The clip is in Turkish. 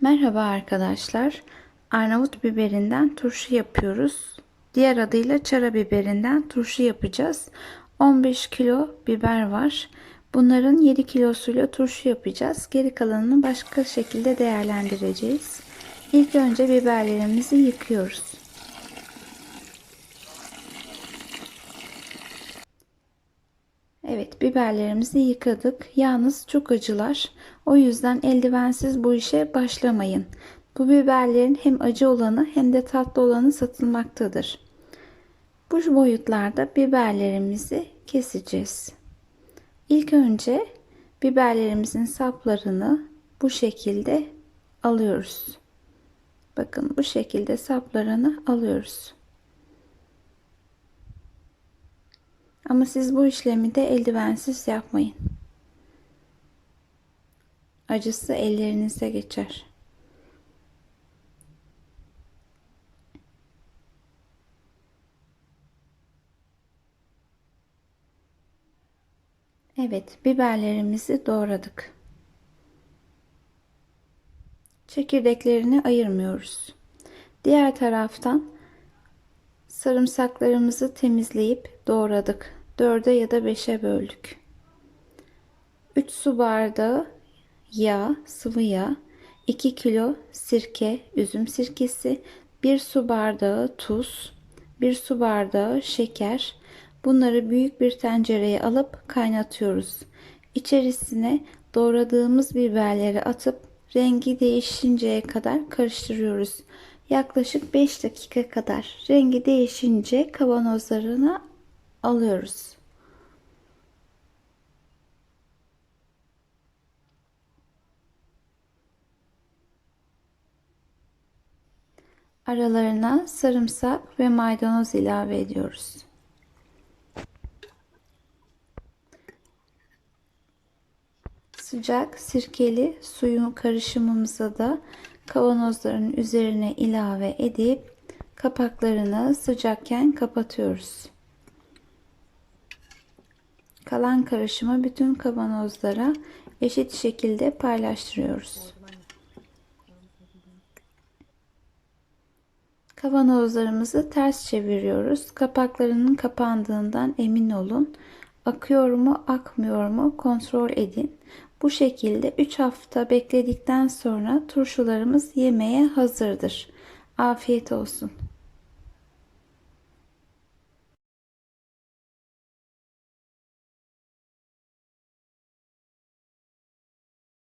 Merhaba arkadaşlar. Arnavut biberinden turşu yapıyoruz. Diğer adıyla çara biberinden turşu yapacağız. 15 kilo biber var. Bunların 7 kilosuyla turşu yapacağız. Geri kalanını başka şekilde değerlendireceğiz. İlk önce biberlerimizi yıkıyoruz. Evet biberlerimizi yıkadık. Yalnız çok acılar. O yüzden eldivensiz bu işe başlamayın. Bu biberlerin hem acı olanı hem de tatlı olanı satılmaktadır. Bu boyutlarda biberlerimizi keseceğiz. İlk önce biberlerimizin saplarını bu şekilde alıyoruz. Bakın bu şekilde saplarını alıyoruz. Ama siz bu işlemi de eldivensiz yapmayın. Acısı ellerinize geçer. Evet, biberlerimizi doğradık. Çekirdeklerini ayırmıyoruz. Diğer taraftan sarımsaklarımızı temizleyip doğradık. 4'e ya da 5'e böldük. 3 su bardağı yağ, sıvı yağ, 2 kilo sirke, üzüm sirkesi, 1 su bardağı tuz, 1 su bardağı şeker. Bunları büyük bir tencereye alıp kaynatıyoruz. İçerisine doğradığımız biberleri atıp rengi değişinceye kadar karıştırıyoruz. Yaklaşık 5 dakika kadar rengi değişince kavanozlarına alıyoruz. Aralarına sarımsak ve maydanoz ilave ediyoruz. Sıcak sirkeli suyun karışımımıza da kavanozların üzerine ilave edip kapaklarını sıcakken kapatıyoruz. Kalan karışımı bütün kavanozlara eşit şekilde paylaştırıyoruz. Kavanozlarımızı ters çeviriyoruz. Kapaklarının kapandığından emin olun. Akıyor mu, akmıyor mu kontrol edin. Bu şekilde 3 hafta bekledikten sonra turşularımız yemeğe hazırdır. Afiyet olsun.